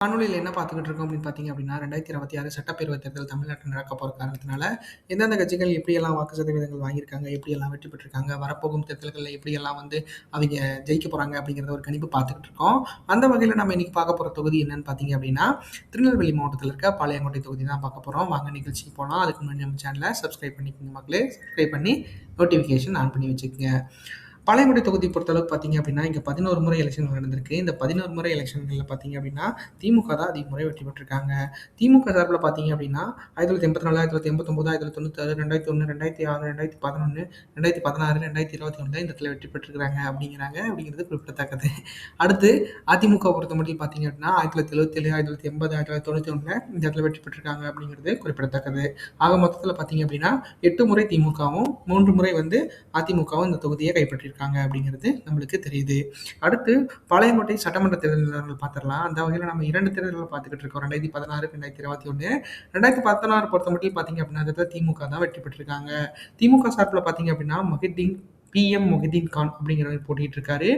காணொலியில் என்ன பார்த்துக்கிட்டு இருக்கோம் அப்படின்னு பார்த்தீங்க அப்படின்னா ரெண்டாயிரத்தி இருபத்தி ஆறு சட்டப்பேரவைத் தேர்தல் தமிழ்நாட்டில் நடக்க போகிற காரணத்தினால எந்தெந்த கட்சிகள் எப்படியெல்லாம் வாக்கு சதவீதங்கள் வாங்கியிருக்காங்க எப்படியெல்லாம் வெற்றி பெற்றிருக்காங்க வரப்போகும் தேர்தல்களில் எப்படியெல்லாம் வந்து அவங்க ஜெயிக்க போகிறாங்க அப்படிங்கிறத ஒரு கணிப்பு பார்த்துக்கிட்டு இருக்கோம். அந்த வகையில் நம்ம இன்னைக்கு பார்க்க போகிற தொகுதி என்னன்னு பார்த்தீங்க அப்படின்னா திருநெல்வேலி மாவட்டத்தில் இருக்க பாளையங்கோட்டை தொகுதி தான் பார்க்க போகிறோம் வாங்க நிகழ்ச்சிக்கு போகலாம் அதுக்கு முன்னாடி நம்ம சேனலை சப்ஸ்கிரைப் பண்ணிக்கோங்க மக்களே. சப்ஸ்கிரைப் பண்ணி நோட்டிஃபிகேஷன் ஆன் பண்ணி வச்சுக்கோங்க. பாளையங்குடி தொகுதி பொறுத்தளவுக்கு பார்த்தீங்க அப்படின்னா இங்கே பதினோரு முறை எலெக்ஷன் நடந்திருக்கு. இந்த பதினோரு முறை எலெக்ஷன்களில் பார்த்தீங்க அப்படின்னா திமுக தான் அதிக முறை வெற்றி பெற்றிருக்காங்க. திமுக சார்பில் பார்த்தீங்க அப்படின்னா ஆயிரத்தி தொள்ளாயிரத்தி எண்பத்தி நாலு ஆயிரத்தி தொள்ளாயிரத்தி எண்பத்தொம்போது ஆயிரத்தி தொள்ளாயிரத்தி தொண்ணூத்தாறு ரெண்டாயிரத்தி ஒன்று ரெண்டாயிரத்தி ஆறு ரெண்டாயிரத்தி பதினொன்று ரெண்டாயிரத்தி பதினாறு ரெண்டாயிரத்தி இருபத்தி ஒன்று இந்த இடத்துல வெற்றி பெற்றிருக்காங்க அப்படிங்கிறாங்க அப்படிங்கிறது குறிப்பிடத்தக்கது. அடுத்து அதிமுக பொறுத்த மட்டும் பார்த்தீங்க அப்படின்னா ஆயிரத்தி தொள்ளாயிரத்தி எழுபத்தேழு ஆயிரத்தி தொள்ளாயிரத்தி எண்பது ஆயிரத்தி தொள்ளாயிரத்தி தொண்ணூற்றி ஒன்றில் இந்த இடத்துல வெற்றி பெற்றிருக்காங்க அப்படிங்கிறது குறிப்பிடத்தக்கது. ஆக மொத்தத்தில் பார்த்தீங்க அப்படின்னா எட்டு முறை திமுகவும் மூன்று முறை வந்து அதிமுகவும் இந்த தொகுதியை கைப்பற்றியிருக்காங்க. இருக்காங்க அப்படிங்கிறது நம்மளுக்கு தெரியுது. அடுத்து பாளையங்கோட்டை சட்டமன்ற தேர்தல் நிலவரங்கள் பார்த்துடலாம். அந்த வகையில் நம்ம இரண்டு தேர்தல்கள் பார்த்துக்கிட்டு இருக்கோம். ரெண்டாயிரத்தி பதினாறு ரெண்டாயிரத்தி இருபத்தி ஒன்று ரெண்டாயிரத்தி பதினாறு பொறுத்த மட்டும் பார்த்தீங்க அப்படின்னா திமுக தான் வெற்றி பெற்றிருக்காங்க. திமுக சார்பில் பார்த்தீங்க அப்படின்னா மகிதீன் பிஎம் மொஹிதீன் கான் அப்படிங்கிறவர் போட்டிட்டு இருக்காரு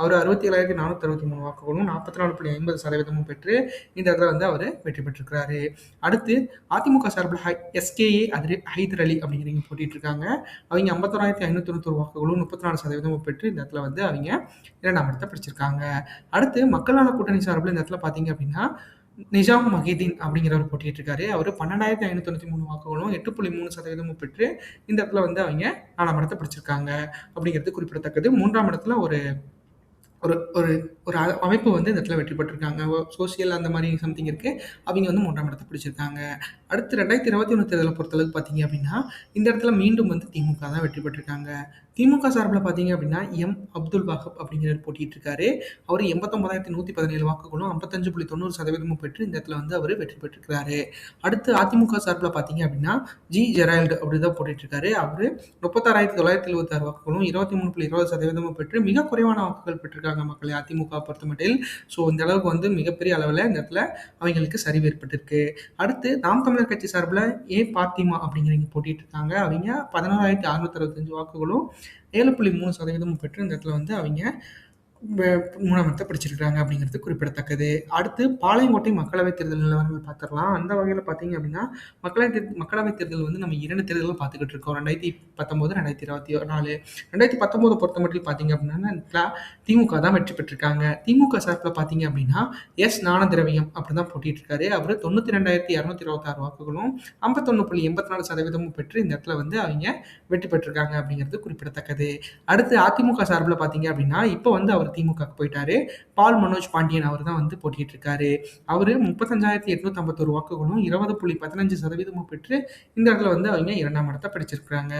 அவர் அறுபத்தி ஏழாயிரத்தி நானூற்றி அறுபத்தி மூணு வாக்குகளும் நாற்பத்தி நாலு புள்ளி ஐம்பது சதவீதமும் பெற்று இந்த இடத்துல வந்து அவர் வெற்றி பெற்றிருக்கிறாரு. அடுத்து அதிமுக சார்பில் ஹை எஸ்கேஏ அதிரி ஹைதர் அலி அப்படிங்கிறவங்க போட்டிட்டு இருக்காங்க அவங்க ஐம்பத்தோராயிரத்தி ஐநூற்றி தொண்ணூத்தொரு வாக்குகளும் முப்பத்தி நாலு சதவீதமும் பெற்று இந்த இடத்துல வந்து அவங்க இரண்டாம் இடத்தை பிடிச்சிருக்காங்க. அடுத்து மக்களான கூட்டணி சார்பில் இந்த இடத்துல பார்த்தீங்க அப்படின்னா நிஜாம் மஹிதீன் அப்படிங்கிறவர் போட்டிட்டு இருக்காரு. அவர் பன்னெண்டாயிரத்தி ஐநூத்தி தொண்ணூற்றி மூணு வாக்குகளும் எட்டு புள்ளி மூணு சதவீதமும் பெற்று இந்த இடத்துல வந்து அவங்க நாலாம் இடத்தை பிடிச்சிருக்காங்க அப்படிங்கிறது குறிப்பிடத்தக்கது. மூன்றாம் இடத்துல ஒரு ஒரு ஒரு ஒரு அ- அமைப்பு வந்து இந்த இடத்துல வெற்றி பெற்றிருக்காங்க. சோசியல் அந்த மாதிரி சம்திங் இருக்கு. அவங்க வந்து மூன்றாம் இடத்தை பிடிச்சிருக்காங்க. அடுத்து ரெண்டாயிரத்தி இருபத்தி ஒன்று தேர்தலை பொறுத்தளவுக்கு பார்த்தீங்க அப்படின்னா இந்த இடத்துல மீண்டும் வந்து திமுக தான் வெற்றி பெற்றிருக்காங்க. திமுக சார்பில் பார்த்தீங்க அப்படின்னா எம். அப்துல் வாஹப் அப்படிங்கிறவர் போட்டிட்டு இருக்காரு. அவர் எண்பத்தொன்பதாயிரத்தி நூற்றி பதினேழு வாக்குகளும் ஐம்பத்தஞ்சு புள்ளி தொண்ணூறு சதவீதமும் பெற்று இந்த இடத்துல வந்து அவர் வெற்றி பெற்றிருக்கிறாரு. அடுத்து அதிமுக சார்பில் பார்த்தீங்க அப்படின்னா ஜி. ஜெரால்டு அப்படி தான் போட்டிட்டு இருக்காரு. அவர் முப்பத்தாறாயிரத்தி தொள்ளாயிரத்தி எழுபத்தாறு வாக்குகளும் இருபத்தி மூணு புள்ளி இருபது சதவீதமும் பெற்று மிக குறைவான வாக்குகள் பெற்றிருக்காங்க மக்களை அதிமுக பொறுத்தமட்டில். ஸோ இந்த அளவுக்கு வந்து மிகப்பெரிய அளவில் இந்த இடத்துல அவங்களுக்கு சரிவு ஏற்பட்டிருக்கு. அடுத்து நாம் தமிழர் கட்சி சார்பில் ஏ. பாத்திமா அப்படிங்கிறவங்க போட்டிட்டு இருக்காங்க. அவங்க பதினோராயிரத்தி அறுநூத்தி அறுபத்தஞ்சு வாக்குகளும் ஏழு புள்ளி மூணு சதவீதமும் பெற்று இந்த இடத்துல வந்து அவங்க வே- படிச்சிருக்கிறாங்க அப்படிங்கிறது குறிப்பிடத்தக்கது. அடுத்து பாளையங்கோட்டை மக்களவைத் தேர்தல் நிலவரங்கள் பார்த்துடலாம். அந்த வகையில் பார்த்தீங்க அப்படின்னா மக்களவை தேர் மக்களவைத் தேர்தல் வந்து நம்ம இரண்டு தேர்தலும் பார்த்துக்கிட்டு இருக்கோம். ரெண்டாயிரத்தி பத்தொம்போது ரெண்டாயிரத்தி இருபத்தி நாலு. ரெண்டாயிரத்தி பத்தொம்போது பொறுத்த மட்டும் பார்த்தீங்க அப்படின்னா திமுக தான் வெற்றி பெற்றிருக்காங்க. திமுக சார்பில் பார்த்தீங்க அப்படின்னா எஸ் ஞானதிரவியம் அப்படி தான் போட்டிட்டு இருக்காரு அவர் தொண்ணூற்றி ரெண்டாயிரத்தி இரநூத்தி இருபத்தாறு வாக்குகளும் ஐம்பத்தொன்று புள்ளி எண்பத்தி நாலு சதவீதமும் பெற்று இந்த இடத்துல வந்து அவங்க வெற்றி பெற்றிருக்காங்க அப்படிங்கிறது குறிப்பிடத்தக்கது. அடுத்து அதிமுக சார்பில் பார்த்தீங்க அப்படின்னா இப்போ வந்து அவர் திமுக போயிட்டாரு. பால் மனோஜ் பாண்டியன் அவர் தான் வந்து போட்டிட்டு இருக்காரு. அவர் முப்பத்தஞ்சாயிரத்தி எட்நூத்தி ஐம்பத்தொரு வாக்குகளும் இருபது புள்ளி பதினஞ்சு சதவீதமும் பெற்று இந்த இடத்துல வந்து அவங்க இரண்டாம் இடத்தை பிடிச்சிருக்காங்க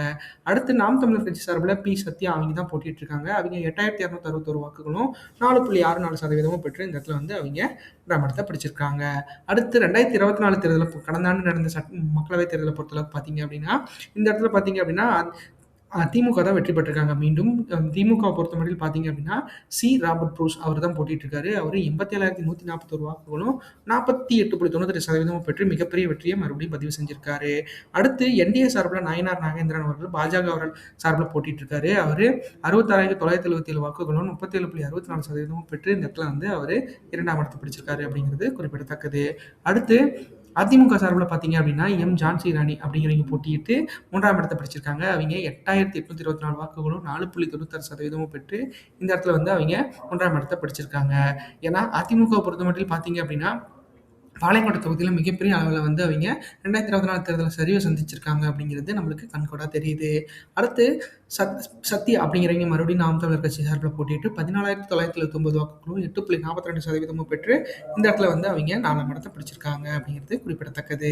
அடுத்து நாம் தமிழர் கட்சி சார்பில் பி. சத்யா அவங்க தான் போட்டிட்டு இருக்காங்க. அவங்க எட்டாயிரத்தி இரநூத்தி அறுபத்தொரு வாக்குகளும் நாலு புள்ளி ஆறு நாலு சதவீதமும் பெற்று இந்த இடத்துல வந்து அவங்க இரண்டாம் இடத்தை பிடிச்சிருக்காங்க. அடுத்து ரெண்டாயிரத்தி இருபத்தி நாலு தேர்தலில் கடந்த ஆண்டு நடந்த சட் மக்களவைத் தேர்தலை பொறுத்தளவுக்கு பார்த்தீங்க அப்படின்னா இந்த இடத்துல பார்த்தீங்க அப்படின்னா திமுக தான் வெற்றி பெற்றிருக்காங்க. மீண்டும் திமுக பொறுத்த மட்டும் பார்த்தீங்க அப்படின்னா சி. ராபர்ட் ப்ரூஸ் அவர் தான் போட்டிட்டு இருக்காரு அவர் எண்பத்தி ஏழாயிரத்தி நூற்றி நாற்பத்தொரு வாக்குகளும் நாற்பத்தி எட்டு புள்ளி தொண்ணூற்றி சதவீதமும் பெற்று மிகப்பெரிய வெற்றியை மறுபடியும் பதிவு செஞ்சிருக்காரு. அடுத்து என்டிஏ சார்பில் நயனார் நாகேந்திரன் அவர்கள் பாஜக அவர்கள் சார்பில் போட்டிட்டு இருக்காரு அவர் அறுபத்தாறாயிரத்தி தொள்ளாயிரத்தி எழுபத்தி ஏழு வாக்குகளும் முப்பத்தேழு புள்ளி அறுபத்தி நாலு சதவீதமும் பெற்று இந்த இடத்துல வந்து அவர் இரண்டாம் இடத்தை பிடிச்சிருக்காரு அப்படிங்கிறது குறிப்பிடத்தக்கது. அடுத்து அதிமுக சார்பில் பார்த்தீங்க அப்படின்னா எம். ஜான்சி ராணி அப்படிங்கிறவங்க போட்டியிட்டு மூன்றாம் இடத்தை பிடிச்சிருக்காங்க. அவங்க எட்டாயிரத்தி எட்நூத்தி இருபத்தி நாலு வாக்குகளும் நாலு புள்ளி தொண்ணூத்தாறு சதவீதமும் பெற்று இந்த இடத்துல வந்து அவங்க மூன்றாம் இடத்தை பிடிச்சிருக்காங்க. ஏன்னா அதிமுக பொறுத்த மட்டும் பார்த்தீங்க அப்படின்னா பாளையங்கோட்டை தொகுதியில் மிகப்பெரிய அளவில் வந்து அவங்க ரெண்டாயிரத்தி இருபத்தி நாலு தேர்தலில் சரிவை சந்திச்சிருக்காங்க அப்படிங்கிறது நம்மளுக்கு கண்கூடா தெரியுது. அடுத்து சத் சக்தி அப்படிங்கிறவங்க மறுபடியும் நாம் தமிழர் கட்சி சார்பில் போட்டிட்டு பதினாலாயிரத்தி தொள்ளாயிரத்தி எழுபத்தொம்பது வாக்குகளும் எட்டு புள்ளி நாற்பத்தி ரெண்டு சதவீதமும் பெற்று இந்த இடத்துல வந்து அவங்க நாலாம் இடத்தை பிடிச்சிருக்காங்க அப்படிங்கிறது குறிப்பிடத்தக்கது.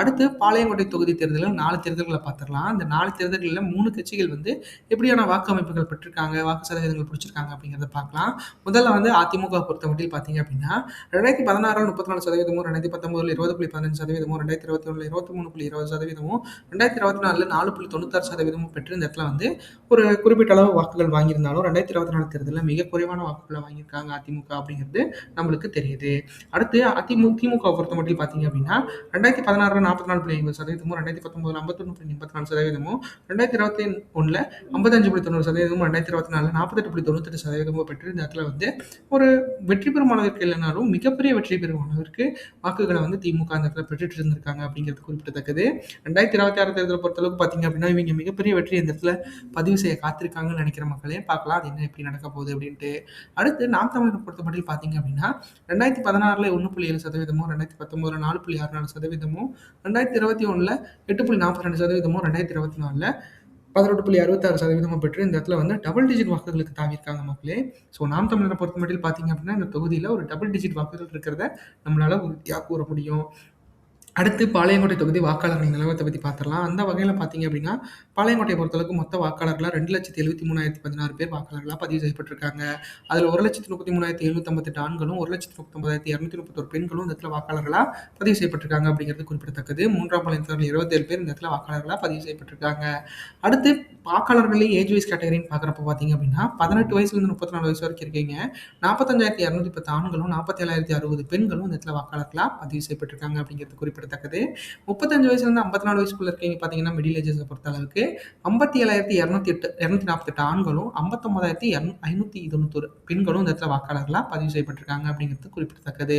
அடுத்து பாளையங்கோட்டை தொகுதி தேர்தலில் நாலு தேர்தல்களை பார்த்துடலாம். அந்த நாலு தேர்தல்களில் மூணு கட்சிகள் வந்து எப்படியான வாக்கு அமைப்புகள் பெற்றிருக்காங்க வாக்கு சதவீதங்கள் பிடிச்சிருக்காங்க அப்படிங்கிறத பார்க்கலாம். முதல்ல வந்து அதிமுக பொறுத்த மட்டும் பார்த்தீங்க அப்படின்னா ரெண்டாயிரத்தி பதினாறில் முப்பத்தி நாலு சதவீதமும் ரெண்டாயிரத்தி பத்தொம்பதுல இருபது புள்ளி பதினஞ்சு சதவீதமும் ரெண்டாயிரத்தி இருபத்தி ஒன்றில் இருபத்தி மூணு புள்ளி இருபது சதவீதமும் ரெண்டாயிரத்தி இருபத்தி நாலில் நாலு புள்ளி தொண்ணூத்தாறு சதவீதமும் பெற்று இந்த இடத்துல வந்து ஒரு குறிப்பிட்ட அளவு வாக்குகள் வாங்கியிருந்தாலும் ரெண்டாயிரத்தி இருபத்தி நாலு தேர்தலில் மிக குறைவான வாக்குகளை வாங்கியிருக்காங்க அதிமுக அப்படிங்கிறது நம்மளுக்கு தெரியுது. அடுத்து அதிமுக திமுக பொறுத்த மட்டும் பார்த்தீங்க அப்படின்னா ரெண்டாயிரத்தி பதினாறுல நாற்பத்தி நாலு புள்ளி ஐம்பது சதவீதமும் ரெண்டாயிரத்தி பத்தொன்பதுல ஐம்பத்தொன்று புள்ளி எண்பத்தி நாலு சதவீதமும் ரெண்டாயிரத்தி இருபத்தி ஒன்றில் ஐம்பத்தஞ்சு புள்ளி தொண்ணூறு சதவீதமும் ரெண்டாயிரத்தி இருபத்தி நாலில் நாற்பத்தெட்டு புள்ளி தொண்ணூத்தெட்டு சதவீதமும் பெற்று இந்த இடத்துல வந்து ஒரு வெற்றி பெறும் அளவிற்கு இல்லைனாலும் மிகப்பெரிய வெற்றி பெறும் அளவிற்கு வாக்குகளை வந்து திமுக அந்த இடத்துல பெற்றுட்டு இருந்திருக்காங்க அப்படிங்கிறது குறிப்பிடத்தக்கது. ரெண்டாயிரத்தி இருபத்தி ஆறு தேர்தலை பொறுத்தளவுக்கு பார்த்தீங்க அப்படின்னா இவங்க மிகப்பெரிய வெற்றி இந்த இடத்துல பதிவு செய்ய காத்திருக்காங்கன்னு நினைக்கிற மக்களே பார்க்கலாம் அது என்ன எப்படி நடக்க போகுது அப்படின்ட்டு. அடுத்து நாம் தமிழரை பொறுத்த மட்டும் பார்த்தீங்க அப்படின்னா ரெண்டாயிரத்தி பதினாறில் ஒன்று புள்ளி ஏழு சதவீதமும் ரெண்டாயிரத்தி பத்தொம்போதில் நாலு புள்ளி ஆறு நாலு சதவீதமும் ரெண்டாயிரத்தி இருபத்தி ஒன்றில் எட்டு புள்ளி நாற்பத்தி ரெண்டு சதவீதமும் ரெண்டாயிரத்தி இருபத்தி நாலில் பதினெட்டு புள்ளி அறுபத்தாறு சதவீதமும் பெற்று இந்த இடத்துல வந்து டபுள் டிஜிட் வாக்குகளுக்கு தாவியிருக்காங்க மக்களே. ஸோ நாம் தமிழரை பொறுத்த மட்டும் பார்த்தீங்க அப்படின்னா இந்த தொகுதியில் ஒரு டபுள் டிஜிட் வாக்குகள் இருக்கிறத நம்மளால் உறுதியாக கூற முடியும். அடுத்து பாளையங்கோட்டை தொகுதி வாக்காளர்களின் நிலவரத்தை பற்றி பார்த்துடலாம் அந்த வகையில் பார்த்தீங்க அப்படின்னா பாளையங்கோட்டையை பொறுத்தளவுக்கு மொத்த வாக்காளர்களாக ரெண்டு லட்சத்தி எழுபத்தி மூணாயிரத்தி பதினாறு பேர் வாக்காளர்களாக பதிவு செய்யப்பட்டிருக்காங்க. அதில் ஒரு லட்சத்தி முப்பத்தி மூணாயிரத்தி எழுநூத்தம்பத்தெட்டு ஆண்களும் ஒரு லட்சத்தி முப்பத்தொம்பதாயிரத்தி இரநூத்தி முப்பத்தொரு பெண்களும் இந்த இடத்துல வாக்காளர்களாக பதிவு செய்யப்பட்டிருக்காங்க அப்படிங்கிறது குறிப்பிடத்தக்கது. மூன்றாம் பாளையத்தில் இருபத்தேழு பேர் இந்த இடத்துல வாக்காளர்களாக பதிவு செய்யப்பட்டிருக்காங்க. அடுத்து வாக்காளர்களே ஏஜ் வைஸ் கேட்டகரின்னு பார்க்குறப்ப பார்த்தீங்க அப்படின்னா பதினெட்டு வயசுலேருந்து முப்பத்தி நாலு வயசு வரைக்கும் இருக்கீங்க. நாற்பத்தஞ்சாயிரத்தி இரநூத்தி பத்து ஆண்களும் நாற்பத்தேழாயிரத்தி அறுபது பெண்களும் இந்த இடத்துல வாக்காளர்களாக பதிவு செய்யப்பட்டிருக்காங்க அப்படிங்கிறது குறிப்பிடத்தக்கது. முப்பத்தஞ்சு வயசுலேருந்து ஐம்பத்தி நாலு வயசுக்குள்ள இருக்கீங்க பார்த்தீங்கன்னா மிடில் ஏஜஸை பொறுத்த அளவுக்கு ஐம்பத்தி ஏழாயிரத்தி இரநூத்தி எட்டு இரநூத்தி நாற்பத்தெட்டு ஆண்களும் ஐம்பத்தொம்பதாயிரத்தி ஐநூற்றி தொண்ணூத்தொரு பெண்களும் இந்த இடத்துல வாக்காளர்களாக பதிவு செய்யப்பட்டிருக்காங்க அப்படிங்கிறது குறிப்பிடத்தக்கது.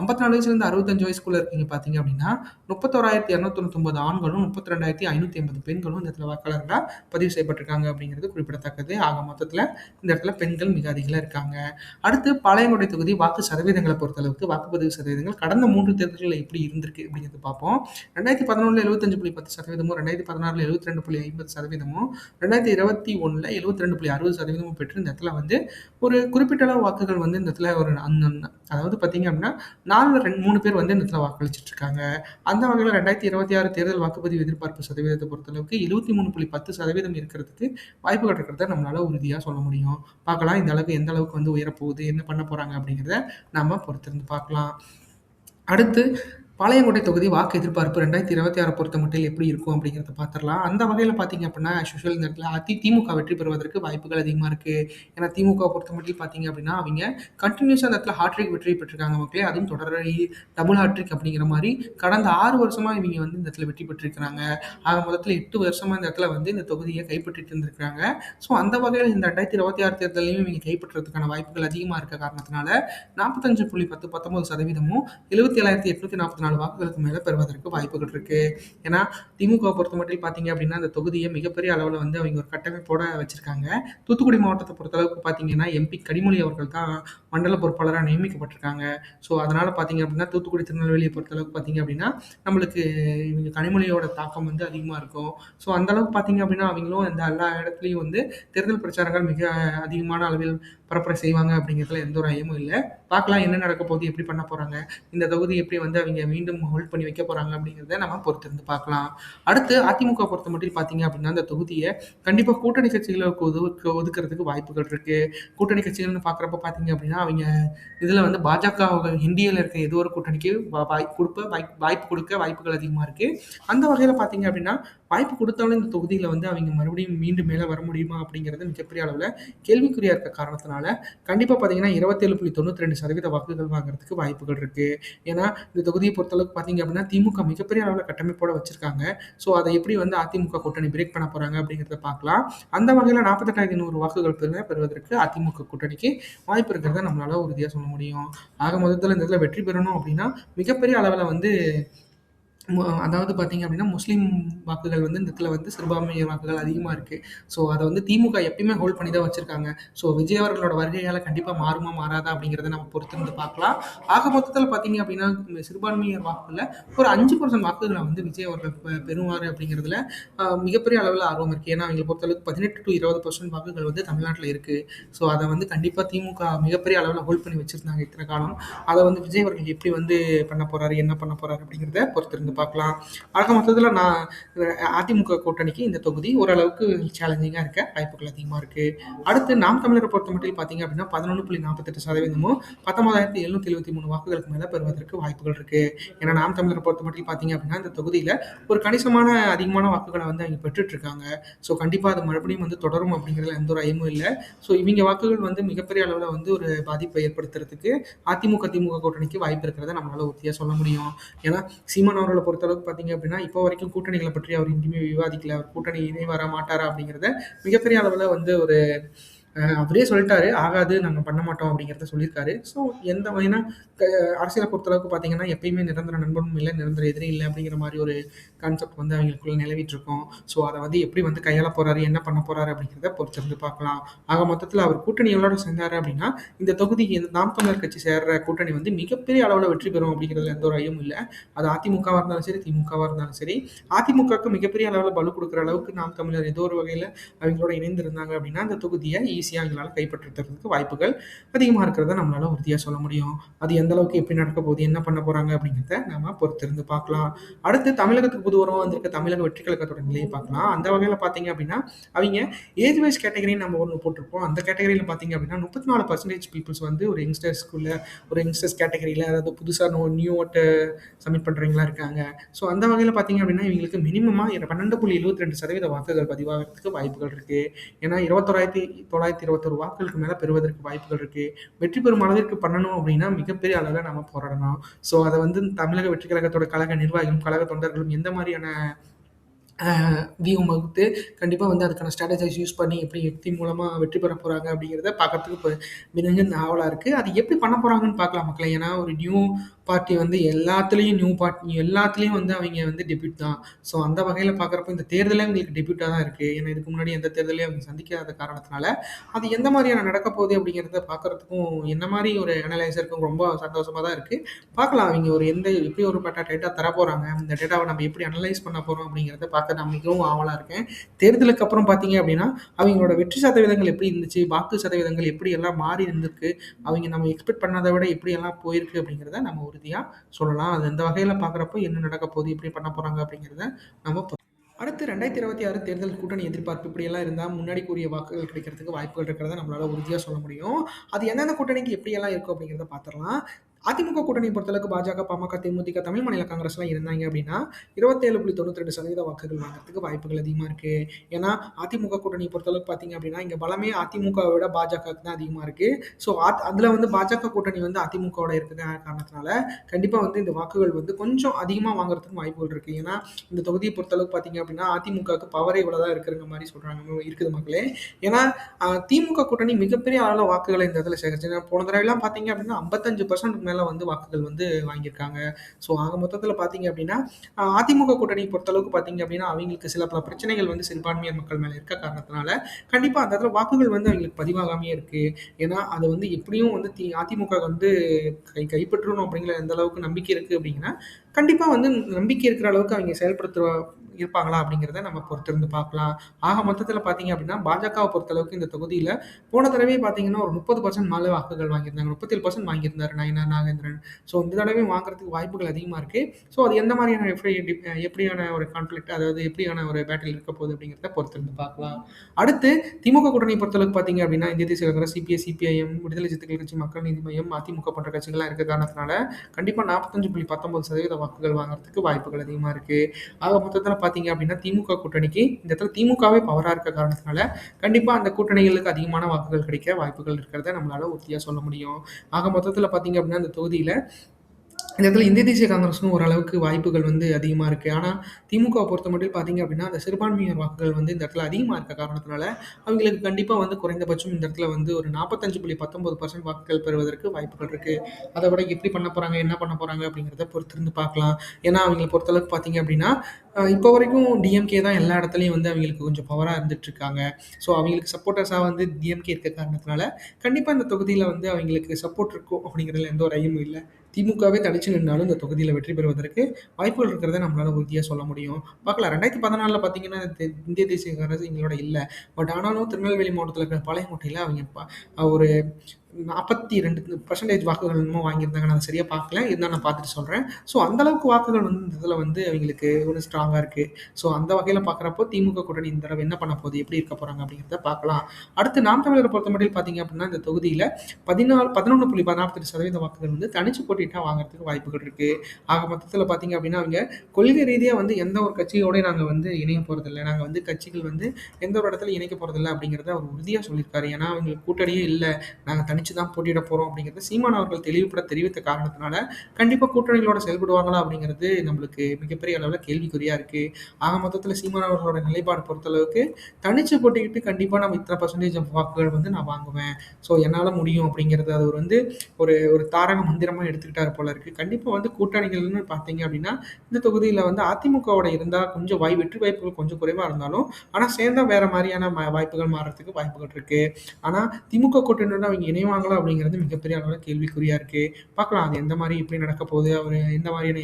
ஐம்பத்தி நாலு வயசுலேருந்து அறுபத்தஞ்சு வயசுக்குள்ள இருக்கீங்க பார்த்தீங்க அப்படின்னா முப்பத்தோராயிரத்தி இரநூத்தி தொண்ணூத்தொம்பது ஆண்களும் முப்பத்தி ரெண்டாயிரத்தி ஐநூற்றி ஐம்பது பெண்களும் இந்த இடத்துல வாக்காளர்களாக பதிவு செய்யப்பட்டிருக்காங்க அப்படிங்கிறது குறிப்பிடத்தக்கது. ஆக மொத்தத்தில் இந்த இடத்துல பெண்கள் மிக அதிகமாக இருக்காங்க. அடுத்து பாளையங்கோட்டை தொகுதி வாக்கு சதவீதங்களை பொறுத்தளவுக்கு வாக்குப்பதிவு சதவீதங்கள் கடந்த மூன்று தேர்தல்களில் எப்படி இருந்திருக்கு அப்படிங்கிறது பார்ப்போம். ரெண்டாயிரத்தி பதினொன்றில் எழுபத்தஞ்சு புள்ளி பத்து சதவீதமும் ரெண்டாயிரத்தி பதினாறில் எழுபத்தி ரெண்டு புள்ளி ஐம்பது சதவீதமும் ரெண்டாயிரத்தி இருபத்தி ஒன்றில் எழுபத்தி ரெண்டு புள்ளி அறுபது சதவீதமும் பெற்று இந்த இடத்துல வந்து ஒரு குறிப்பிட்ட அளவு வாக்குகள் வந்து இந்த இடத்துல ஒரு அந்த அதாவது பார்த்தீங்க அப்படின்னா நாலு ரெண்டு மூணு பேர் வந்து இந்த இடத்துல வாக்களிச்சிட்டு இருக்காங்க அந்த வகையில் ரெண்டாயிரத்தி இருபத்தி ஆறு தேர்தல் வாக்குப்பதிவு எதிர்பார்ப்பு சதவீதத்தை பொறுத்தளவுக்கு எழுபத்தி மூணு புள்ளி பத்து சதவீதம் இருக்கிறதுக்கு வாய்ப்புகள் இருக்கிறத நம்மளால உறுதியாக சொல்ல முடியும். பார்க்கலாம் இந்த அளவுக்கு எந்த அளவுக்கு வந்து உயரப்போகுது என்ன பண்ண போகிறாங்க அப்படிங்கிறத நம்ம பொறுத்திருந்து பார்க்கலாம். அடுத்து பாளையங்கோட்டை தொகுதி வாக்கு எதிர்பார்ப்பு ரெண்டாயிரத்தி இருபத்தி ஆறு பொறுத்த மட்டும் எப்படி இருக்கும் அப்படிங்கிறத பார்த்துடலாம். அந்த வகையில் பார்த்தீங்க அப்படின்னா சுஷல் இந்த இடத்துல அதி திமுக வெற்றி பெறுவதற்கு வாய்ப்புகள் அதிகமாக இருக்குது ஏன்னா திமுக பொறுத்த மட்டும் பார்த்தீங்க அப்படின்னா அவங்க கண்டினியூஸாக அந்த இடத்துல ஹாட்ரிக் வெற்றி பெற்றிருக்காங்க மக்களே. அதுவும் தொடர் டபுள் ஹாட்ரிக் அப்படிங்கிற மாதிரி கடந்த ஆறு வருஷமாக இவங்க வந்து இந்த இடத்துல வெற்றி பெற்றிருக்கிறாங்க. ஆக மொத்தத்தில் எட்டு வருஷமாக இந்த இடத்துல வந்து இந்த தொகுதியை கைப்பற்றிட்டு இருந்திருக்காங்க ஸோ அந்த வகையில் இந்த ரெண்டாயிரத்தி இருபத்தி ஆறு தேர்தலையும் இவங்க கைப்பற்றுறதுக்கான வாய்ப்புகள் அதிகமாக இருக்க காரணத்தினால நாற்பத்தஞ்சு புள்ளி பத்து பத்தொன்பது சதவீதமும் எழுபத்தி ஏழாயிரத்தி எட்நூத்தி நாற்பத்தி நாலு வாக்குகளுக்கு மேலே பெறுவதற்கு வாய்ப்புகள் இருக்கு. ஏன்னா திமுக பொறுத்த மட்டும் பார்த்தீங்க அப்படின்னா அந்த தொகுதியை மிகப்பெரிய அளவில் வந்து அவங்க ஒரு கட்டமைப்போட வச்சிருக்காங்க. தூத்துக்குடி மாவட்டத்தை பொறுத்தளவுக்கு பார்த்தீங்கன்னா எம்பி கனிமொழி அவர்கள் தான் மண்டல பொறுப்பாளராக நியமிக்கப்பட்டிருக்காங்க. ஸோ அதனால பார்த்தீங்க அப்படின்னா தூத்துக்குடி திருநெல்வேலியை பொறுத்தளவுக்கு பார்த்தீங்க அப்படின்னா நம்மளுக்கு இவங்க கனிமொழியோட தாக்கம் வந்து அதிகமாக இருக்கும். ஸோ அந்த அளவுக்கு பார்த்தீங்க அப்படின்னா அவங்களும் இந்த எல்லா இடத்துலையும் வந்து தேர்தல் பிரச்சாரங்கள் மிக அதிகமான அளவில் பரப்புரை செய்வாங்க அப்படிங்கிறதுல எந்த ஒரு ஐயமும் இல்லை. பார்க்கலாம் என்ன நடக்க போகுது எப்படி பண்ண போகிறாங்க இந்த தொகுதி எப்படி வந்து அவங்க மீண்டும் ஹோல்ட் பண்ணி வைக்க போகிறாங்க அப்படிங்கிறத நம்ம பொறுத்திருந்து பார்க்கலாம். அடுத்து அதிமுக பொறுத்த மட்டும் பார்த்தீங்க அப்படின்னா அந்த தொகுதியை கண்டிப்பாக கூட்டணி கட்சிகளுக்கு ஒதுக்கு ஒதுக்குறதுக்கு வாய்ப்புகள் இருக்குது கூட்டணி கட்சிகள்னு பார்க்குறப்ப பார்த்தீங்க அப்படின்னா அவங்க இதில் வந்து பாஜக இந்தியாவில் இருக்க ஏதோ ஒரு கூட்டணிக்கு வாய்ப்பு கொடுப்ப வாய்ப்பு வாய்ப்பு கொடுக்க வாய்ப்புகள் அதிகமாக இருக்குது அந்த வகையில் பார்த்தீங்க அப்படின்னா வாய்ப்பு கொடுத்தாலும் இந்த தொகுதியில் வந்து அவங்க மறுபடியும் மீண்டும் மேலே வர முடியுமா அப்படிங்கிறது மிகப்பெரிய அளவில் கேள்விக்குறியாக இருக்க காரணத்தினால கண்டிப்பாக பார்த்தீங்கன்னா இருபத்தேழு புள்ளி தொண்ணூற்றி ரெண்டு சதவீத வாக்குகள் வாங்குறதுக்கு வாய்ப்புகள் இருக்குது ஏன்னா இந்த தொகுதியை பொறுத்தளவுக்கு பார்த்தீங்க அப்படின்னா திமுக மிகப்பெரிய அளவில் கட்டமைப்போட வச்சிருக்காங்க. ஸோ அதை எப்படி வந்து அதிமுக கூட்டணி பிரேக் பண்ண போகிறாங்க அப்படிங்கிறத பார்க்கலாம் அந்த வகையில் நாற்பத்தெட்டாயிரத்தி நூறு வாக்குகள் பெருமை பெறுவதற்கு அதிமுக கூட்டணிக்கு வாய்ப்பு இருக்கிறத நம்மளால உறுதியாக சொல்ல முடியும். ஆக மொத்தத்தில் இந்த இதில் வெற்றி பெறணும் அப்படின்னா மிகப்பெரிய அளவில் வந்து அதாவது பார்த்தீங்க அப்படின்னா முஸ்லீம் வாக்குகள் வந்து இந்த இடத்துல வந்து சிறுபான்மையர் வாக்குகள் அதிகமாக இருக்குது ஸோ அதை வந்து திமுக எப்பயுமே ஹோல்ட் பண்ணி தான் வச்சுருக்காங்க. ஸோ விஜய் அவர்களோட வருகையால் கண்டிப்பாக மாறுமா மாறாதா அப்படிங்கிறத நம்ம பொறுத்திருந்து பார்க்கலாம். ஆக மொத்தத்தில் பார்த்தீங்க அப்படின்னா இந்த சிறுபான்மையர் வாக்குகளில் ஒரு அஞ்சு பர்சன்ட் வாக்குகளை வந்து விஜய் அவர்கள் பெறுவார் அப்படிங்கிறதுல மிகப்பெரிய அளவில் ஆர்வம் இருக்குது ஏன்னா அவங்களை பொறுத்தளவுக்கு பதினெட்டு டு இருபது பர்சன்ட் வாக்குகள் வந்து தமிழ்நாட்டில் இருக்குது ஸோ அதை வந்து கண்டிப்பாக திமுக மிகப்பெரிய அளவில் ஹோல்ட் பண்ணி வச்சுருந்தாங்க இத்தனை காலம். அதை வந்து விஜய் அவர்கள் எப்படி வந்து பண்ண போகிறாரு என்ன பண்ண போகிறாரு அப்படிங்கிறத பொறுத்திருந்து பார்க்கலாம். ஆக மொத்தத்தில் நான் அதிமுக கூட்டணிக்கு இந்த தொகுதி ஓரளவுக்கு சேலஞ்சிங்காக இருக்க. வாய்ப்புகள் அதிகமாக இருக்குது அடுத்து நாம் தமிழரை பொறுத்த மட்டும் பார்த்தீங்க அப்படின்னா பதினொன்று புள்ளி நாற்பத்தெட்டு சதவீதமும் பத்தொன்பதாயிரத்தி எழுநூத்தி எழுபத்தி மூணு வாக்குகளுக்கு மேலே பெறுவதற்கு வாய்ப்புகள் இருக்குது ஏன்னா நாம் தமிழரை பொறுத்த மட்டும் பார்த்தீங்க அப்படின்னா இந்த தொகுதியில் ஒரு கணிசமான அதிகமான வாக்குகளை வந்து அவங்க பெற்றுட்டு இருக்காங்க ஸோ கண்டிப்பாக அது மறுபடியும் வந்து தொடரும் அப்படிங்கிறதுல எந்த ஒரு ஐயமும் இல்லை. ஸோ இவங்க வாக்குகள் வந்து மிகப்பெரிய அளவில் வந்து ஒரு பாதிப்பை ஏற்படுத்துறதுக்கு அதிமுக திமுக கூட்டணிக்கு வாய்ப்பு இருக்கிறத நம்மளால உறுதியாக சொல்ல முடியும். ஏன்னா சீமான் அவர்களை பொறுத்தளவுக்கு பார்த்தீங்க அப்படின்னா இப்போ வரைக்கும் கூட்டணிகளை பற்றி அவர் எங்கேயுமே விவாதிக்கல. கூட்டணி இனி வர மாட்டாரா அப்படிங்கிறத மிகப்பெரிய அளவில் வந்து ஒரு அவரே சொல்லிட்டாரு ஆகாது நாங்கள் பண்ண மாட்டோம் அப்படிங்கிறத சொல்லியிருக்காரு. ஸோ எந்த ஏன்னா அரசியலை பொறுத்தளவுக்கு பார்த்தீங்கன்னா எப்பயுமே நிரந்தர நண்பனும் இல்லை நிரந்தர எதிரி இல்லை அப்படிங்கிற மாதிரி ஒரு கான்செப்ட் வந்து அவங்களுக்குள்ள நிலவிட்டு இருக்கோம் ஸோ அதை வந்து எப்படி வந்து கையாள போறாரு என்ன பண்ண போறாரு அப்படிங்கிறத பொறுத்திருந்து பார்க்கலாம் ஆக மொத்தத்தில் அவர் கூட்டணிகளோட சேர்ந்தாரு அப்படின்னா இந்த தொகுதிக்கு இந்த நாம் தமிழர் கட்சி சேர்ற கூட்டணி வந்து மிகப்பெரிய அளவில் வெற்றி பெறும் அப்படிங்கிறதுல எந்த ஒரு ஐயமும் இல்லை. அது அதிமுகவாக இருந்தாலும் சரி திமுகவாக இருந்தாலும் சரி அதிமுகவுக்கு மிகப்பெரிய அளவில் பலு கொடுக்குற அளவுக்கு நாம் தமிழர் ஏதோ ஒரு வகையில் அவங்களோட இணைந்திருந்தாங்க அப்படின்னா அந்த தொகுதியை ஈஸியாக அவங்களால கைப்பற்றுறதுக்கு வாய்ப்புகள் அதிகமாக இருக்கிறத நம்மளால் உறுதியாக சொல்ல முடியும். அது எந்த அளவுக்கு எப்படி நடக்க போகுது என்ன பண்ண போகிறாங்க அப்படிங்கிறத நம்ம பொறுத்திருந்து பார்க்கலாம். அடுத்து தமிழகத்துக்கு புது உறவாக வந்திருக்க தமிழக வெற்றி கழகத்தோட நிலையை பார்க்கலாம். அந்த வகையில் பார்த்தீங்க அப்படின்னா அவங்க ஏஜ் வைஸ் கேட்டகரின்னு நம்ம ஒன்று போட்டிருப்போம். அந்த கேட்டகரியில் பார்த்தீங்க அப்படின்னா முப்பத்தி நாலு பர்சன்டேஜ் பீப்புள்ஸ் வந்து ஒரு யங்ஸ்டர்ஸ்குள்ள ஒரு யங்ஸ்டர்ஸ் கேட்டகரியில் அதாவது புதுசாக நோ நியூ ஓட்டு சப்மிட் பண்ணுறவங்களா இருக்காங்க. ஸோ அந்த வகையில் பார்த்தீங்க அப்படின்னா இவங்களுக்கு மினிமமாக பன்னெண்டு புள்ளி எழுபத்தி ரெண்டு சதவீத வாக்குகள் பதிவாகிறதுக்கு வாய்ப்புகள் இருக்குது ஏன்னா இருபத்தொராயிரத்தி தொள்ளாயிரத்தி இருபத்தொரு வாக்குகளுக்கு மேலே பெறுவதற்கு வாய்ப்புகள் இருக்குது வெற்றி பெறும் அளவிற்கு பண்ணணும் அப்படின்னா மிகப்பெரிய அளவில் நம்ம போராடணும். ஸோ அதை வந்து தமிழக வெற்றி கழகத்தோட கழக நிர்வாகிகளும் கழக தொண்டர்களும் எந்த மாதிரியான வியூம் வகுத்து கண்டிப்பாக வந்து அதுக்கான ஸ்ட்ராட்டஜைஸ் யூஸ் பண்ணி எப்படி யுக்தி மூலமாக வெற்றி பெற போகிறாங்க அப்படிங்கிறத பார்க்கறதுக்கு இப்போ மிகுந்த ஆவலாக இருக்குது அது எப்படி பண்ண போகிறாங்கன்னு பார்க்கலாம் மக்களை. ஏன்னா ஒரு நியூ பார்ட்டி வந்து எல்லாத்துலேயும் நியூ பார்ட்டி எல்லாத்துலேயும் வந்து அவங்க வந்து டெபியூட் தான். ஸோ அந்த வகையில் பார்க்குறப்ப இந்த தேர்தலே உங்களுக்கு டெபியூட்டாக தான் இருக்குது ஏன்னா இதுக்கு முன்னாடி எந்த தேர்தலையும் அவங்க சந்திக்காத காரணத்தினால அது எந்த மாதிரியான நடக்க போகுது அப்படிங்கிறத பார்க்குறதுக்கும் என்ன மாதிரி ஒரு அனலைசருக்கும் ரொம்ப சந்தோஷமாக தான் இருக்குது பார்க்கலாம். அவங்க ஒரு எந்த எப்படி ஒரு பட்டா டேட்டா தர போகிறாங்க இந்த டேட்டாவை நம்ம எப்படி அனலைஸ் பண்ண போகிறோம் அப்படிங்கிறத பார்க்க நான் மிகவும் ஆவலாக இருக்கேன். தேர்தலுக்கு அப்புறம் பார்த்தீங்க அப்படின்னா அவங்களோட வெற்றி சதவீதங்கள் எப்படி இருந்துச்சு வாக்கு சதவீதங்கள் எப்படி எல்லாம் மாறி இருந்திருக்கு அவங்க நம்ம எக்ஸ்பெக்ட் பண்ணதை விட எப்படி எல்லாம் போயிருக்கு அப்படிங்கிறத நம்ம உறுதியாக சொல்லலாம். அது இந்த வகையில் பார்க்குறப்போ என்ன நடக்க போகுது எப்படி பண்ண போகிறாங்க அப்படிங்கிறத நம்ம அடுத்து ரெண்டாயிரத்தி இருபத்தி ஆறு தேர்தல் கூட்டணி எதிர்பார்ப்பு இப்படியெல்லாம் இருந்தால் முன்னாடி கூறிய வாக்குகள் கிடைக்கிறதுக்கு வாய்ப்புகள் இருக்கிறத நம்மளால உறுதியாக சொல்ல முடியும். அது எந்தெந்த கூட்டணிக்கு எப்படியெல்லாம் இருக்கும் அப்படிங்கிறத பார்த்துடலாம். அதிமுக கூட்டணி பொறுத்தளவுக்கு பாஜக பாமக தேமுதிக தமிழ் மாநில காங்கிரஸ்லாம் இருந்தாங்க அப்படின்னா இருபத்தேழு புள்ளி தொண்ணூற்றி ரெண்டு சதவீத வாக்குகள் வாங்குறதுக்கு வாய்ப்புகள் அதிகமாக இருக்குது ஏன்னா அதிமுக கூட்டணி பொறுத்தளவுக்கு பார்த்தீங்க அப்படின்னா இங்கே பலமே அதிமுகவை விட பாஜகவுக்கு தான் அதிகமாக இருக்குது ஸோ அத் அதில் வந்து பாஜக கூட்டணி வந்து அதிமுகவோட இருக்கிற காரணத்தினால கண்டிப்பாக வந்து இந்த வாக்குகள் வந்து கொஞ்சம் அதிகமாக வாங்குறதுக்கு வாய்ப்புகள் இருக்குது ஏன்னா இந்த தொகுதியை பொறுத்தளவுக்கு பார்த்தீங்க அப்படின்னா அதிமுகவுக்கு பவரே இவ்வளோ தான் இருக்குங்கிற மாதிரி சொல்கிறாங்க இருக்குது மக்களே. ஏன்னா திமுக கூட்டணி மிகப்பெரிய அளவில் வாக்குகளை இந்த இடத்துல சேகரிச்சு போன தடவைலாம் பார்த்தீங்க அப்படின்னா ஐம்பத்தஞ்சு பர்சன்ட் மேலே வந்து வாக்குகள் வந்து வாங்கியிருக்காங்க. ஸோ ஆக மொத்தத்தில் பார்த்தீங்க அப்படின்னா அதிமுக கூட்டணி பொறுத்தளவுக்கு பார்த்தீங்க அப்படின்னா அவங்களுக்கு சில பல பிரச்சனைகள் வந்து சிறுபான்மையர் மக்கள் மேலே இருக்க காரணத்தினால கண்டிப்பாக அந்த இடத்துல வாக்குகள் வந்து அவங்களுக்கு பதிவாகாமே இருக்குது ஏன்னா அது வந்து எப்படியும் வந்து தி அதிமுக வந்து கை கைப்பற்றணும் அப்படிங்கிற எந்த அளவுக்கு நம்பிக்கை இருக்குது அப்படிங்கன்னா கண்டிப்பாக வந்து நம்பிக்கை இருக்கிற அளவுக்கு அவங்க செயல்படுத்துவ இருப்பாங்களா அப்படிங்கிறத நம்ம பொறுத்திருந்து பார்க்கலாம். ஆக மொத்தத்தில் பார்த்தீங்க அப்படின்னா பாஜகவை பொறுத்தளவுக்கு இந்த தொகுதியில் போன தடவை பார்த்தீங்கன்னா ஒரு முப்பது பர்சன்ட் மேலே வாக்குகள் வாங்கியிருந்தாங்க. முப்பத்தேழு பர்சன்ட் வாங்கியிருந்தார் நயனார் நாகேந்திரன். ஸோ இந்த தடவை வாங்குறதுக்கு வாய்ப்புகள் அதிகமாக இருக்குது ஸோ அது எந்த மாதிரியான எப்படி எப்படியான ஒரு கான்ஃப்ளிக்ட் அதாவது எப்படியான ஒரு பேட்டில் இருக்க போகுது அப்படிங்கிறத பொறுத்திருந்து பார்க்கலாம். அடுத்து திமுக கூட்டணி பொறுத்தளவுக்கு பார்த்தீங்க அப்படின்னா இந்திய தேசிய காங்கிரஸ் சிபிஐ சிபிஐஎம் விடுதலை சிறுத்தைகள் கட்சி மக்கள் நீதி மையம் அதிமுக போன்ற கட்சிகள்லாம் இருக்க காரணத்தினால கண்டிப்பாக நாற்பத்தஞ்சு புள்ளி பத்தொன்பது சதவீத வாக்குகள் வாங்குறதுக்கு வாய்ப்புகள் அதிகமாக இருக்குது ஆக மொத்தத்தில் பார்த்தீங்க அப்படின்னா திமுக கூட்டணிக்கு இந்த இடத்துல திமுகவே பவராக இருக்க காரணத்தினால கண்டிப்பாக அந்த கூட்டணிகளுக்கு அதிகமான வாக்குகள் கிடைக்க வாய்ப்புகள் இருக்கிறத நம்மளால உறுதியாக சொல்ல முடியும். ஆக மொத்தத்தில் பார்த்தீங்க அப்படின்னா அந்த தொகுதியில் இந்த இடத்துல இந்திய தேசிய காங்கிரஸ்னு ஓரளவுக்கு வாய்ப்புகள் வந்து அதிகமாக இருக்குது ஆனால் திமுகவை பொறுத்த மட்டும் பார்த்தீங்க அப்படின்னா அந்த சிறுபான்மையினர் வாக்குகள் வந்து இந்த இடத்துல அதிகமாக இருக்க காரணத்தினால அவங்களுக்கு கண்டிப்பாக வந்து குறைந்தபட்சம் இந்த இடத்துல வந்து ஒரு நாற்பத்தஞ்சு புள்ளி பத்தொம்பது பர்சன்ட் வாக்குகள் பெறுவதற்கு வாய்ப்புகள் இருக்குது அதை விட எப்படி பண்ண போகிறாங்க என்ன பண்ண போகிறாங்க அப்படிங்கிறத பொறுத்திருந்து பார்க்கலாம். ஏன்னா அவங்களை பொறுத்தளவுக்கு பார்த்தீங்க அப்படின்னா இப்போ வரைக்கும் டிஎம்கே தான் எல்லா இடத்துலையும் வந்து அவங்களுக்கு கொஞ்சம் பவராக இருந்துட்டு இருக்காங்க. ஸோ அவங்களுக்கு சப்போர்ட்டர்ஸாக வந்து டிஎம்கே இருக்க காரணத்தினால கண்டிப்பாக இந்த தொகுதியில் வந்து அவங்களுக்கு சப்போர்ட் இருக்கும் அப்படிங்கிறதுல எந்த ஒரு ஐயமும் இல்லை. திமுகவே தடிச்சு நின்றாலும் இந்த தொகுதியில் வெற்றி பெறுவதற்கு வாய்ப்புகள் இருக்கிறத நம்மளால உறுதியாக சொல்ல முடியும். பார்க்கலாம். ரெண்டாயிரத்தி பதினாலில் பார்த்தீங்கன்னா இந்திய தேசிய காங்கிரஸ் எங்களோட இல்லை. பட் ஆனாலும் திருநெல்வேலி மாவட்டத்தில் இருக்கிற பாளையங்கோட்டையில் அவங்க ஒரு நாற்பத்தி ரெண்டு பர்சன்டேஜ் வாக்குகள் என்னமோ வாங்கியிருந்தாங்க. நான் சரியாக பார்க்கல. இருந்தால் நான் பார்த்துட்டு சொல்கிறேன் ஸோ அந்தளவுக்கு வாக்குகள் வந்து இந்த இதில் வந்து அவங்களுக்கு ஒரு ஸ்ட்ராங்காக இருக்குது ஸோ அந்த வகையில் பார்க்குறப்போ திமுக கூட்டணி இந்த தடவை என்ன பண்ண போகுது? எப்படி இருக்க போகிறாங்க அப்படிங்கிறத பார்க்கலாம். அடுத்து நாம் தமிழரை பொறுத்த மட்டும் பார்த்தீங்க அப்படின்னா இந்த தொகுதியில் பதினாலு பதினொன்று புள்ளி நாற்பத்தெட்டு சதவீத வாக்குகள் வந்து தனிச்சு போட்டிட்டா வாங்குறதுக்கு வாய்ப்புகள் இருக்குது ஆக மொத்தத்தில் பார்த்தீங்க அப்படின்னா அவங்க கொள்கை ரீதியாக வந்து எந்த ஒரு கட்சியோடய நாங்கள் வந்து இணைய போகிறதில்ல நாங்கள் வந்து கட்சிகள் வந்து எந்த ஒரு இடத்துல இணைக்க போகிறதில்ல அப்படிங்கிறத அவர் உறுதியாக சொல்லியிருக்காரு. ஏன்னா அவங்களுக்கு கூட்டணியே இல்லை. நாங்கள் தனி தனிச்சு தான் போட்டியிட போகிறோம் அப்படிங்கிறது சீமான் அவர்கள் தெளிவுபட தெரிவித்த காரணத்தினால கண்டிப்பாக கூட்டணிகளோட செயல்படுவாங்களா அப்படிங்கிறது நம்மளுக்கு மிகப்பெரிய அளவில் கேள்விக்குறியாக இருக்குது ஆக மொத்தத்தில் சீமான் அவர்களோட நிலைப்பாடு பொறுத்தளவுக்கு தனிச்சு போட்டிக்கிட்டு கண்டிப்பாக நம்ம இத்தனை பர்சன்டேஜ் வாக்குகள் வந்து நான் வாங்குவேன். ஸோ என்னால் முடியும் அப்படிங்கிறது அது ஒரு வந்து ஒரு ஒரு தாரக மந்திரமாக எடுத்துக்கிட்டாரு போல இருக்குது கண்டிப்பாக வந்து கூட்டணிகள்னு பார்த்தீங்க அப்படின்னா இந்த தொகுதியில் வந்து அதிமுகவோட இருந்தால் கொஞ்சம் வாய் வெற்றி வாய்ப்புகள் கொஞ்சம் குறைவாக இருந்தாலும் ஆனால் சேர்ந்தால் வேறு மாதிரியான வாய்ப்புகள் மாறுறதுக்கு வாய்ப்புகள் இருக்குது ஆனால் திமுக கூட்டணியோட அவங்க இணைவாங்களா அப்படிங்கிறது மிகப்பெரிய அளவில் கேள்விக்குறியாக இருக்குது பார்க்கலாம் அது எந்த மாதிரி எப்படி நடக்க போகுது? அவர் எந்த மாதிரியான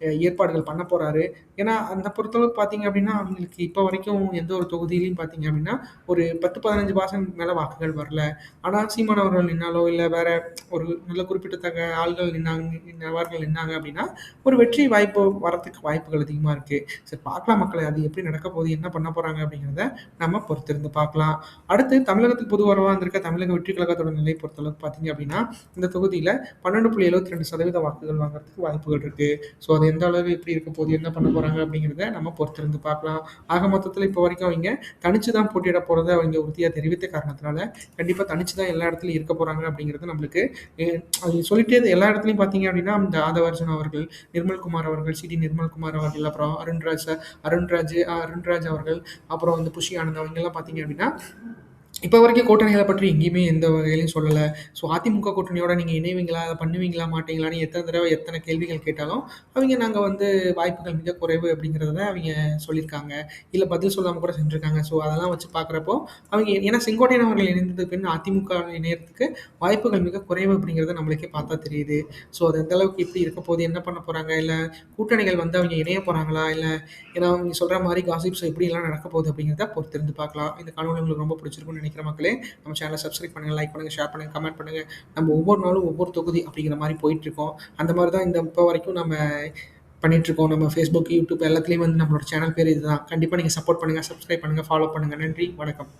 ஏற்பாடுகள் பண்ண போகிறாரு ஏன்னா அந்த பொறுத்தளவு பார்த்தீங்க அப்படின்னா அவங்களுக்கு இப்போ வரைக்கும் எந்த ஒரு தொகுதியிலையும் பார்த்தீங்க அப்படின்னா ஒரு பத்து பதினஞ்சு பாசம் மேலே வாக்குகள் வரல. ஆனால் சீமான் அவர்கள் நின்னாலோ இல்லை வேற ஒரு நல்ல குறிப்பிடத்தக்க ஆள்கள் நின்னாங்க நபர்கள் நின்னாங்க அப்படின்னா ஒரு வெற்றி வாய்ப்பு வரத்துக்கு வாய்ப்புகள் அதிகமாக இருக்குது சரி பார்க்கலாம் மக்களை அது எப்படி நடக்க போகுது என்ன பண்ண போகிறாங்க அப்படிங்கிறத நம்ம பொறுத்திருந்து பார்க்கலாம். அடுத்து தமிழகத்துக்கு பொது வரவாக வந்திருக்க தமிழக வெற்றி கழகத்தோட நிலை பொறுத்தளவுக்கு பார்த்தீங்க அப்படின்னா இந்த தொகுதியில் பன்னெண்டு புள்ளி எழுபத்தி ரெண்டு சதவீத வாக்குகள் வாங்குறதுக்கு வாய்ப்புகள் இருக்குது ஸோ அதை எந்த அளவு எப்படி இருக்க போகுது என்ன பண்ண போகிறாங்க அப்படிங்கிறத நம்ம பொறுத்திருந்து பார்க்கலாம். ஆக மொத்தத்தில் இப்போ வரைக்கும் அவங்க தனிச்சு தான் போட்டியிட போகிறத அவங்க உறுதியாக தெரிவித்த காரணத்தினால கண்டிப்பாக தனிச்சு தான் எல்லா இடத்துலையும் இருக்க போகிறாங்க அப்படிங்கிறது நம்மளுக்கு அது சொல்லிட்டே எல்லா இடத்துலையும் பார்த்தீங்க அப்படின்னா அந்த ஆதவர்ஜன் அவர்கள் நிர்மல்குமார் அவர்கள் சி டி நிர்மல்குமார் அவர்கள் அப்புறம் அருண்ராஜ் அருண்ராஜ் அருண்ராஜ் அவர்கள் அப்புறம் வந்து புஷி ஆனந்த் அவங்கெல்லாம் பார்த்தீங்க அப்படின்னா இப்போ வரைக்கும் கூட்டணிகளை பற்றி எங்கேயுமே எந்த வகையிலையும் சொல்லலை. ஸோ அதிமுக கூட்டணியோட நீங்கள் இணைவீங்களா? அதை பண்ணுவீங்களா? மாட்டீங்களான்னு எத்தனை தடவை எத்தனை கேள்விகள் கேட்டாலும் அவங்க நாங்கள் வந்து வாய்ப்புகள் மிக குறைவு அப்படிங்கிறத அவங்க சொல்லியிருக்காங்க. இல்லை பதில் சொல்லாமல் கூட செஞ்சுருக்காங்க. ஸோ அதெல்லாம் வச்சு பார்க்குறப்போ அவங்க ஏன்னா செங்கோட்டையன் அவர்கள் இணைந்தது பின் அதிமுக இணையறதுக்கு வாய்ப்புகள் மிக குறைவு அப்படிங்கிறத நம்மளுக்கே பார்த்தா தெரியுது. ஸோ அது எந்த அளவுக்கு எப்படி இருக்க போது என்ன பண்ண போகிறாங்க இல்லை கூட்டணிகள் வந்து அவங்க இணைய போகிறாங்களா இல்லை ஏன்னா அவங்க சொல்கிற மாதிரி காசிப்ஸ் எப்படிலாம் நடக்க போகுது அப்படிங்கிறத பொறுத்திருந்து பார்க்கலாம். இந்த காணொலி உங்களுக்கு ரொம்ப பிடிச்சிருக்கும்னு நினைக்கிற மக்களே நம்ம சேனலை சப்ஸ்கிரைப் பண்ணுங்கள் லைக் பண்ணுங்கள் ஷேர் பண்ணுங்கள் கமெண்ட் பண்ணுங்கள் நம்ம ஒவ்வொரு நாளும் ஒவ்வொரு தொகுதி அப்படிங்கிற மாதிரி போயிட்டுருக்கோம். அந்த மாதிரி தான் இந்த இப்போ வரைக்கும் நம்ம பண்ணிகிட்ருக்கோம் நம்ம ஃபேஸ்புக் யூடியூப் எல்லாத்துலேயும் வந்து நம்மளோட சேனல் பேர் இதுதான். கண்டிப்பாக நீங்கள் சப்போர்ட் பண்ணுங்கள் சப்ஸ்கிரைப் பண்ணுங்கள் ஃபாலோ பண்ணுங்கள் நன்றி வணக்கம்.